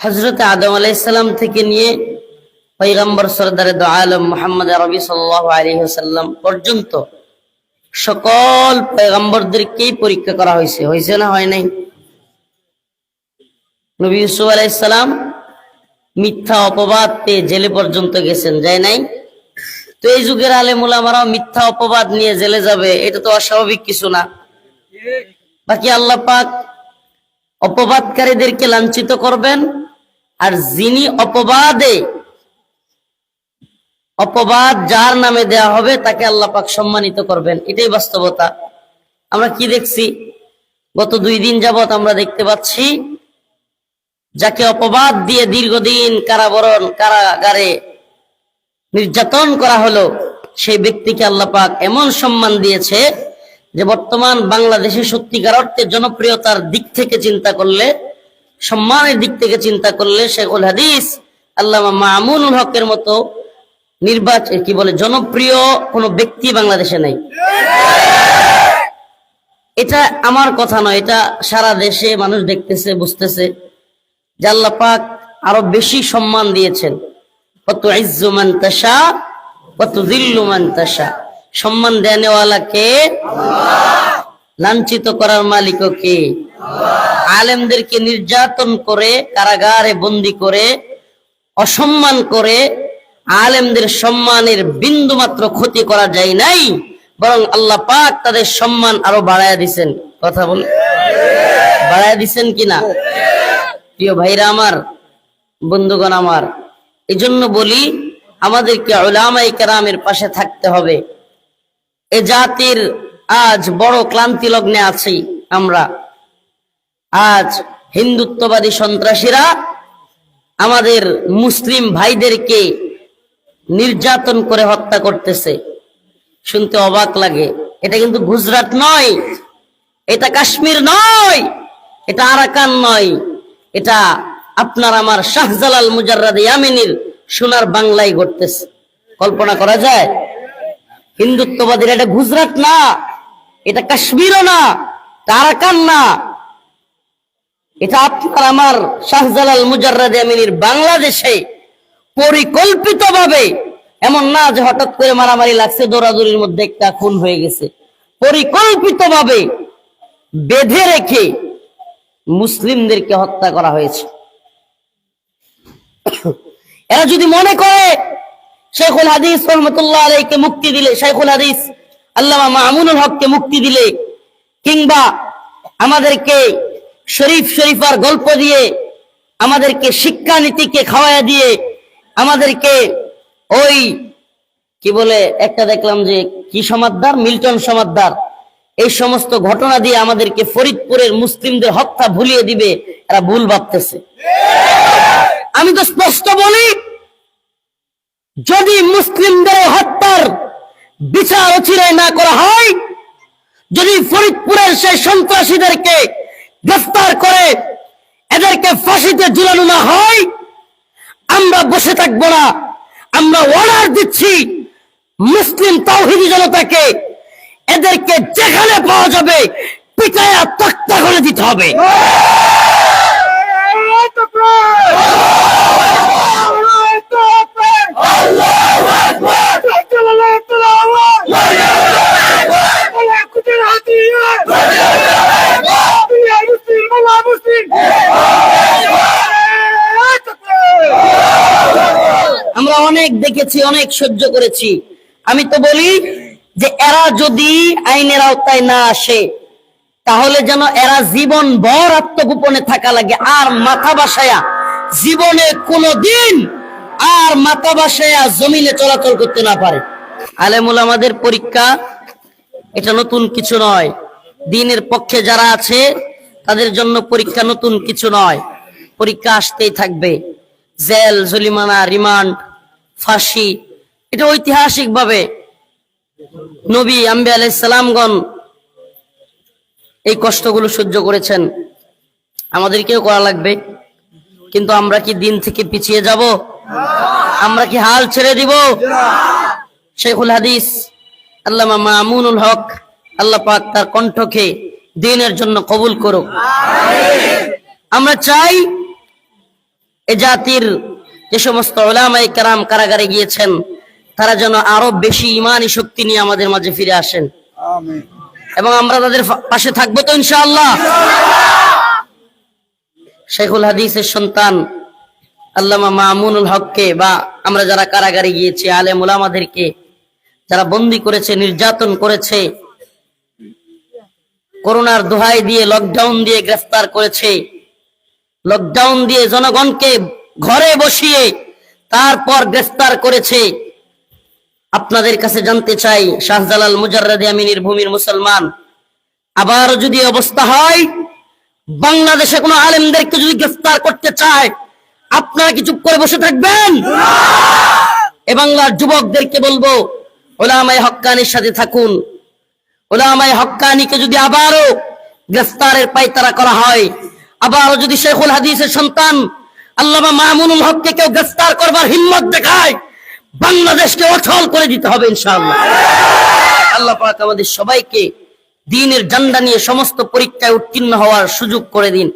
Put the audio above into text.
হজরত আদম আলাইসাল্লাম থেকে নিয়ে পৈগম্বর সরদারে দো আলম মোহাম্মদ রবি সাল্লাহ আলী সাল্লাম পর্যন্ত সকল পয়গম্বরদেরকেই পরীক্ষা করা হয়েছে। হয়েছে না হয় নাই? নবী ইউসুফ আলাইসাল্লাম মিথ্যা অপবাদ পেয়ে জেলে পর্যন্ত গেছেন, যায় নাই? তো এই যুগের আলেমুলামারাও মিথ্যা অপবাদ নিয়ে জেলে যাবে, এটা তো অস্বাভাবিক কিছু না। বাকি আল্লাহ পাক অপবাদকারীদেরকে লাঞ্ছিত করবেন আর যিনি অপবাদে, অপবাদ যার নামে দেয়া হবে তাকে আল্লাহ পাক সম্মানিত করবেন। এটাই বাস্তবতা। আমরা কি দেখছি? গত দুই দিন যাবৎ আমরা দেখতে পাচ্ছি, যাকে অপবাদ দিয়ে দীর্ঘদিন কারাবরণ, কারাগারে নির্যাতন করা হলো, সেই ব্যক্তিকে আল্লাহ পাক এমন সম্মান দিয়েছে যে বর্তমান বাংলাদেশে সত্যিকার অর্থে জনপ্রিয়তার দিক থেকে চিন্তা করলে সম্মানের দিক থেকে চিন্তা করলে শেখুল হাদিস আল্লাহ মামুনুল হকের মতো নির্বাচন কি বলে, জনপ্রিয় কোনো ব্যক্তি বাংলাদেশে নাই। এটা আমার কথা নয়, এটা সারা দেশে মানুষ দেখতেছে, বুঝতেছে আল্লাহ পাক আরও বেশি সম্মান দিয়েছেন। কত ইজ্জুমান তাসা কত দিল্লুমান তাসা সম্মান দেনেওয়ালা কে লাঞ্ছিত করার মালিক কে? আলেমদেরকে নির্যাতন করে, কারাগারে বন্দি করে, অসম্মান করে, আলেমদের সম্মানের বিন্দু মাত্র ক্ষতি করা যায় নাই, বরং আল্লাহ পাক তাদের সম্মান আরও বাড়ায় দিছেন। কথা বলে বাড়ায় দিছেন কিনা? প্রিয় ভাইরা আমার, বন্ধুগণ আমার এই জন্য বলি, আমাদেরকে ওলামাই কেরামের পাশে থাকতে হবে। এ জাতির আজ বড় ক্লান্তি লগ্নে আছি আমরা। আজ হিন্দুত্ববাদী সন্ত্রাসীরা আমাদের মুসলিম ভাইদেরকে নির্যাতন করে হত্যা করতেছে। শুনতে অবাক লাগে। এটা কিন্তু গুজরাট নয়, এটা কাশ্মীর নয়, এটা আরাকান নয়, এটা আপনার আমার শাহজালাল মুজাররাদ ইয়ামিনীর সোনার বাংলায় ঘটতেছে। কল্পনা করা যায়, হিন্দুত্ববাদীরা এটা গুজরাট না, এটা কাশ্মীরও না, এটা আরাকান না এটা আপনার আমার শাহজালাল মুজাররাদ ইয়ামিনীর বাংলাদেশে পরিকল্পিতভাবে এমন না যে হঠাৎ করে মারামারি লাগছে, দৌড়াদৌড়ির মধ্যে একটা খুন হয়ে গেছে। পরিকল্পিতভাবে বেঁধে রেখে মুসলিমদেরকে হত্যা করা হয়েছে। এরা যদি মনে করে, শেখুল হাদিস রহমতুল্লাহ আলাইকে মুক্তি দিলে, শেখুল হাদিস আল্লামা মামুনুল হককে মুক্তি দিলে, কিংবা আমাদেরকে শরীফ শরীফার গল্প দিয়ে আমাদেরকে শিক্ষানীতিকে খাওয়াইয়া দিয়ে আমাদেরকে ওই, কি বলে, একটা দেখলাম যে কি সমাদদার? মিল্টন সমাদদার। এই সমস্ত ঘটনা দিয়ে আমাদেরকে ফরিদপুরের মুসলিমদের হত্যা ভুলিয়ে দিবে, এরা ভুল ভাবতেছে। আমি তো স্পষ্ট বলি, যদি মুসলিমদের হত্যার বিচার অচিরায় না করা হয়, যদি ফরিদপুরের সেই সন্ত্রাসীদেরকে গ্রেফতার করে এদেরকে ফাঁসিতে ঝুলানো না হয়, আমরা বসে থাকব না। আমরা অর্ডার দিচ্ছি মুসলিম তাওহিদি জনতাকে এদেরকে যেখানে পাওয়া যাবে পিটায়া তক্তা করে দিতে হবে। দেখেছি অনেক সহ্য করেছি। আমি তো বলি যে এরা যদি আইনের আওতায় না আসে, তাহলে যেন এরা জীবন ভর আত্মগোপনে থাকা লাগে। আর মাথা বাসায়া জীবনে কোনোদিন আর মাথা বাসায়া জমিনে চলাচল করতে না পারে। আলেমুল আমাদের পরীক্ষা, এটা নতুন কিছু নয়। দিনের পক্ষে যারা আছে, তাদের জন্য পরীক্ষা নতুন কিছু নয়। পরীক্ষা আসতেই থাকবে। জেল জলিমানা রিমান্ড ফাঁসি। এটা ঐতিহাসিক ভাবে নবী আম্বি আলাইসালামগণ এই কষ্টগুলো সহ্য করেছেন। আমাদেরকেও করা লাগবে। কিন্তু আমরা কি দিন থেকে পিছিয়ে যাব? আমরা কি হাল ছেড়ে দিব? শেখুল হাদিস, আল্লামা মামুনুল হক, আল্লাহ পাক তার কণ্ঠকে দিনের জন্য কবুল করুক। আমরা চাই এ জাতির যে সমস্ত ওলামাই কারাম কারাগারে গিয়েছেন তারা যেন আরও বেশি ইমানি শক্তি নিয়ে আমাদের মাঝে ফিরে আসেন। এবং আমরা তাদের পাশে থাকব তো ইনশাআল্লাহ। শেখুল হাদিসের সন্তান আল্লামা মামুনুল হককে বা আমরা যারা কারাগারে গিয়েছি আলেম ওলামাদেরকে যারা বন্দি করেছে নির্যাতন করেছে করোনার দোহাই দিয়ে লকডাউন দিয়ে গ্রেফতার করেছে লকডাউন দিয়ে জনগণকে ঘরে বসিয়ে তারপর গ্রেফতার করেছে। আপনাদের কাছে জানতে চাই, শাহজালাল মুজাররাদে আমিনীর ভূমির মুসলমান। আবার যদি অবস্থা হয়, বাংলাদেশে কোনো আলেমদেরকে যদি গ্রেফতার করতে চায়, আপনারা কি চুপ করে বসে থাকবেন? এ বাংলার যুবকদেরকে বলব, ওলামায় হক্কানির সাথে থাকুন। ওলামায় হক্কানিকে যদি আবারও গ্রেফতারের পাইতারা করা হয়, আবারও যদি শেখুল হাদিসের সন্তান আল্লামা মামুনুল হককে কেউ গ্রেফতার করবার হিম্মত দেখায়, বাংলাদেশকে অচল করে দিতে হবে ইনশাআল্লাহ। আল্লাহ পাক আমাদের সবাইকে দিনের জান্ডা নিয়ে সমস্ত পরীক্ষায় উত্তীর্ণ হওয়ার সুযোগ করে দিন।